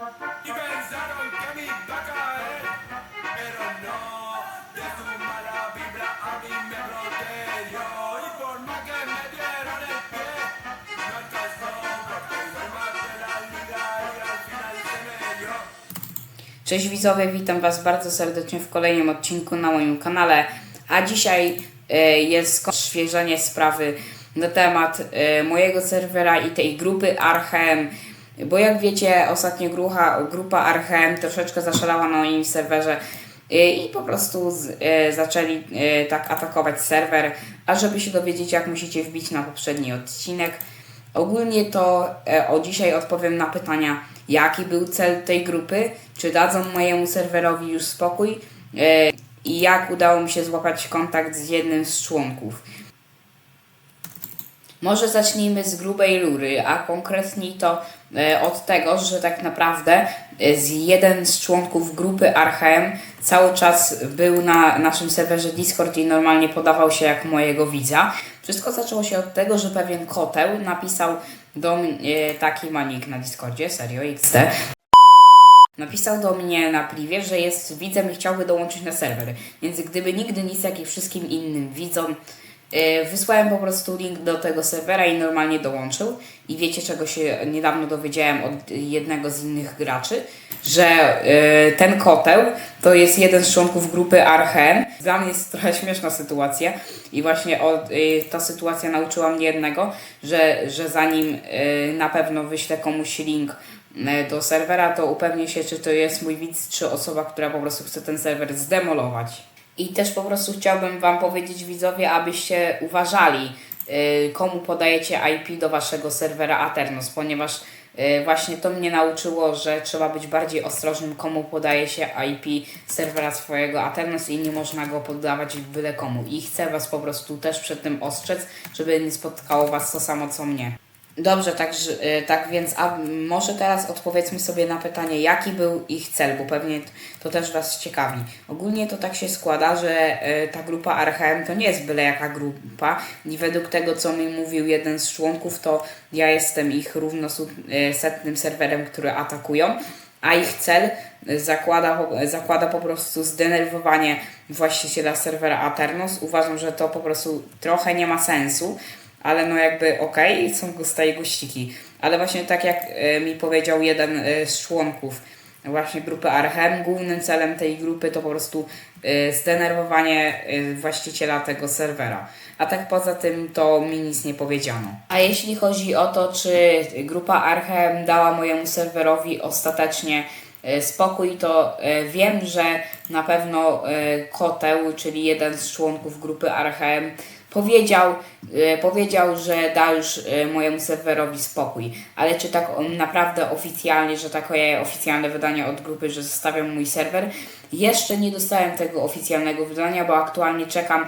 y. Cześć widzowie, witam Was bardzo serdecznie w kolejnym odcinku na moim kanale. A dzisiaj e, jest świeżenie sprawy na temat e, mojego serwera i tej grupy Archem. Bo jak wiecie, ostatnio grucha, grupa Archem troszeczkę zaszalała na moim serwerze e, i po prostu z, e, zaczęli e, tak atakować serwer. A żeby się dowiedzieć, jak musicie wbić na poprzedni odcinek. Ogólnie to e, o dzisiaj odpowiem na pytania, jaki był cel tej grupy, czy dadzą mojemu serwerowi już spokój e, i jak udało mi się złapać kontakt z jednym z członków. Może zacznijmy z grubej rury, a konkretniej to e, od tego, że tak naprawdę e, z jeden z członków grupy Archem cały czas był na naszym serwerze Discord i normalnie podawał się jak mojego widza. Wszystko zaczęło się od tego, że pewien koteł napisał do mnie, taki manik na Discordzie, serio, XD, Napisał do mnie na privie, że jest widzem i chciałby dołączyć na serwer. Więc gdyby nigdy nic, jak i wszystkim innym widzom, wysłałem po prostu link do tego serwera i normalnie dołączył. I wiecie, czego się niedawno dowiedziałem od jednego z innych graczy, że yy, ten koteł to jest jeden z członków grupy Archen. Dla mnie jest trochę śmieszna sytuacja i właśnie od, yy, ta sytuacja nauczyła mnie jednego, że, że zanim na pewno wyślę komuś link e, do serwera, to upewnię się, czy to jest mój widz, czy osoba, która po prostu chce ten serwer zdemolować. I też po prostu chciałbym Wam powiedzieć, widzowie, abyście uważali, y, komu podajecie IP do Waszego serwera Aternos, ponieważ y, właśnie to mnie nauczyło, że trzeba być bardziej ostrożnym, komu podaje się IP serwera swojego Aternos i nie można go poddawać byle komu. I chcę Was po prostu też przed tym ostrzec, żeby nie spotkało Was to samo, co mnie. Dobrze, tak, y, tak więc a może teraz odpowiedzmy sobie na pytanie, jaki był ich cel, bo pewnie to też Was ciekawi. Ogólnie to tak się składa, że y, ta grupa Archem to nie jest byle jaka grupa i według tego, co mi mówił jeden z członków, to ja jestem ich równosetnym serwerem, który atakują, a ich cel zakłada, zakłada po prostu zdenerwowanie właściciela serwera Aternos. Uważam, że to po prostu trochę nie ma sensu, ale no jakby okej, są gusta i guściki. Ale właśnie tak jak e, mi powiedział jeden e, z członków właśnie grupy Archem, głównym celem tej grupy to po prostu e, zdenerwowanie właściciela tego serwera. A tak poza tym to mi nic nie powiedziano. A jeśli chodzi o to, czy grupa Archem dała mojemu serwerowi ostatecznie spokój, to wiem, że na pewno e, Koteł, czyli jeden z członków grupy Archem, powiedział, e, powiedział, że da już e, mojemu serwerowi spokój. Ale czy tak on naprawdę oficjalnie, że takie oficjalne wydanie od grupy, że zostawiam mój serwer? Jeszcze nie dostałem tego oficjalnego wydania, bo aktualnie czekam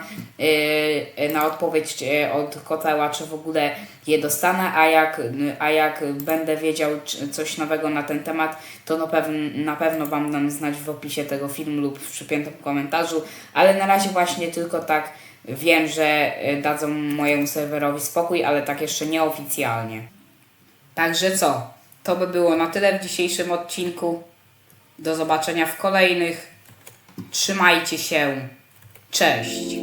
na odpowiedź od Koteła, czy w ogóle je dostanę, a jak, a jak będę wiedział coś nowego na ten temat, to na pewno, na pewno Wam dam znać w opisie tego filmu lub w przypiętym komentarzu, ale na razie właśnie tylko tak wiem, że e, dadzą mojemu serwerowi spokój, ale tak jeszcze nieoficjalnie. Także co? To by było na tyle w dzisiejszym odcinku. Do zobaczenia w kolejnych. Trzymajcie się. Cześć.